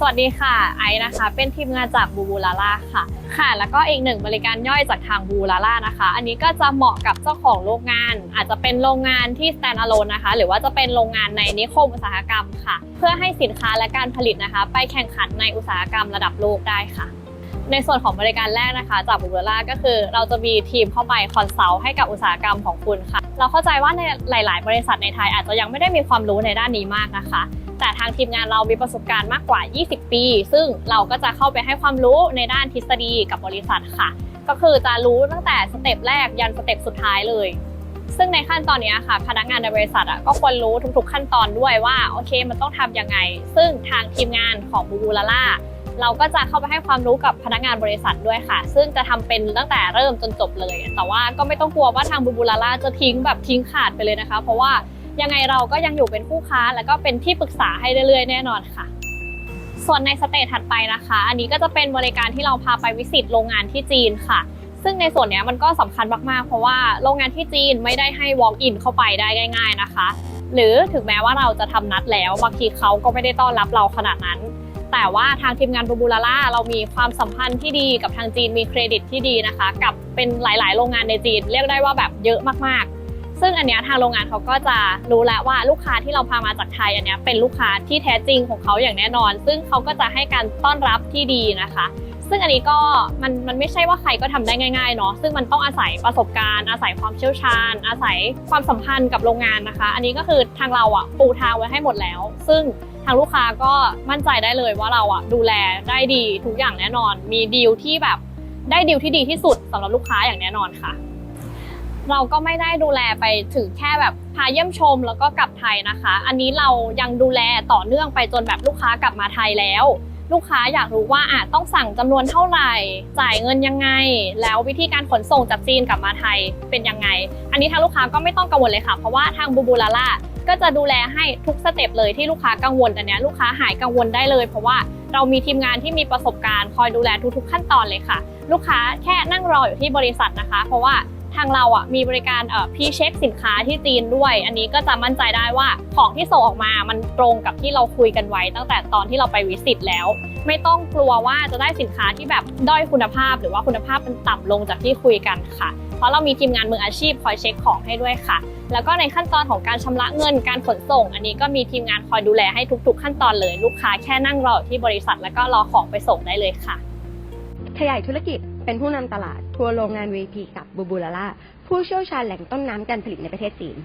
สวัสดีค่ะ ไอซ์นะคะ เป็นทีมงานจากบูบูลาล่าค่ะ ค่ะ แล้วก็อีกหนึ่งบริการย่อยจากทางบูบูลาล่านะคะ อันนี้ก็จะเหมาะกับเจ้าของโรงงาน อาจจะเป็นโรงงานที่ stand alone นะคะ หรือว่าจะเป็นโรงงานในนิคมอุตสาหกรรมค่ะ เพื่อให้สินค้าและการผลิตนะคะ ไปแข่งขันในอุตสาหกรรมระดับโลกได้ค่ะ ในส่วนของบริการแรกนะคะ จากบูบูล่าก็คือ เราจะมีทีมเข้าไปคอนซัลท์ให้กับอุตสาหกรรมของคุณค่ะ เราเข้าใจว่าในหลาย ๆ บริษัทในไทยอาจจะยังไม่ได้มีความรู้ในด้านนี้มากนะคะ แต่ทางทีมงานเรามีประสบการณ์มากกว่า 20 ปี ซึ่งเราก็จะเข้าไปให้ความรู้ในด้านทฤษฎีกับบริษัทค่ะ ก็คือจะรู้ตั้งแต่สเต็ปแรกยันสเต็ปสุดท้ายเลย ซึ่งในขั้นตอนนี้ค่ะ พนักงานในบริษัทก็ควรรู้ทุกๆขั้นตอนด้วยว่าโอเค มันต้องทำยังไง ซึ่งทางทีมงานของบูบูลาล่าเราก็จะเข้าไปให้ความรู้กับพนักงานบริษัทด้วยค่ะ ซึ่งจะทำเป็นตั้งแต่เริ่มจนจบเลย แต่ว่าก็ไม่ต้องกลัวว่าทางบูบูลาล่าจะทิ้งแบบทิ้งขาดไปเลยนะคะ เพราะว่า ยังไงเราก็ยังอยู่เป็นคู่ค้า แล้วก็เป็นที่ปรึกษาให้เรื่อยๆ แน่นอนค่ะ ส่วนในสเตจถัดไปนะคะ อันนี้ก็จะเป็นบริการที่เราพาไปวิสิตโรงงานที่จีนค่ะ ซึ่งในส่วนนี้มันก็สำคัญมากๆ เพราะว่าโรงงานที่จีนไม่ได้ให้ walk in เข้าไปได้ง่าย ๆนะคะ หรือถึงแม้ว่าเราจะทำนัดแล้วบางทีเขาก็ไม่ได้ต้อนรับเราขนาดนั้นแต่ว่าทางทีมงานบูบูลาล่าเรามีความสัมพันธ์ที่ดีกับทางจีนมีเครดิตที่ดีนะคะ กับเป็นหลาย ๆ โรงงานในจีน เรียกได้ว่าแบบเยอะมากๆ ซึ่งอันเนี้ยทางโรงงานเขาก็จะรู้แล้วว่าลูกค้าที่เราพามาจากไทยอันเนี้ยเป็นลูกค้าที่แท้จริงของเขาอย่างแน่นอน ซึ่งเขาก็จะให้การต้อนรับที่ดีนะคะ ซึ่งอันนี้ก็มันมันไม่ใช่ว่าใครก็ทำได้ง่ายๆเนาะซึ่งมันต้องอาศัยประสบการณ์ อาศัยความเชี่ยวชาญ อาศัยความสัมพันธ์กับโรงงานนะคะ อันนี้ก็คือทางเราอะปูทางไว้ให้หมดแล้ว ซึ่งทางลูกค้าก็มั่นใจได้เลยว่าเราอะดูแลได้ดีทุกอย่างแน่นอน มีดีลที่แบบได้ดีลที่ดีที่สุดสำหรับลูกค้าอย่างแน่นอนค่ะ เราก็ไม่ได้ดูแลไปถึงแค่แบบพาเยี่ยมชมแล้วก็กลับไทยนะคะ อันนี้เรายังดูแลต่อเนื่องไปจนแบบลูกค้ากลับมาไทยแล้ว ลูกค้าอยากรู้ว่าอะต้องสั่งจำนวนเท่าไหร่ จ่ายเงินยังไง แล้ววิธีการขนส่งจากจีนกลับมาไทยเป็นยังไง อันนี้ทางลูกค้าก็ไม่ต้องกังวลเลยค่ะ เพราะว่าทางบูบูลาล่าก็จะดูแลให้ทุกสเต็ปเลยที่ลูกค้ากังวลอันเนี้ยลูกค้าหายกังวลได้เลย เพราะว่าเรามีทีมงานที่มีประสบการณ์ คอยดูแลทุกๆขั้นตอนเลยค่ะ ลูกค้าแค่นั่งรออยู่ที่บริษัทนะคะ เพราะว่า ทางเราอะมีบริการเอ่อพีเช็คสินค้าที่จีนด้วย อันนี้ก็จะมั่นใจได้ว่าของที่ส่งออกมามันตรงกับที่เราคุยกันไว้ ตั้งแต่ตอนที่เราไปวิสิตแล้ว ไม่ต้องกลัวว่าจะได้สินค้าที่แบบด้อยคุณภาพ หรือว่าคุณภาพมันต่ำลงจากที่คุยกันค่ะ เพราะเรามีทีมงานมืออาชีพคอยเช็คของให้ด้วยค่ะ แล้วก็ในขั้นตอนของการชำระเงินการขนส่ง อันนี้ก็มีทีมงานคอยดูแลให้ทุก ๆ ขั้นตอนเลย ลูกค้าแค่นั่งรอที่บริษัท แล้วก็รอของไปส่งได้เลยค่ะ ขยายธุรกิจ เป็นผู้นำตลาดทัวร์โรงงาน VP กับบูบูลาล่าผู้เชี่ยวชาญแหล่งต้นน้ำการผลิตในประเทศจีน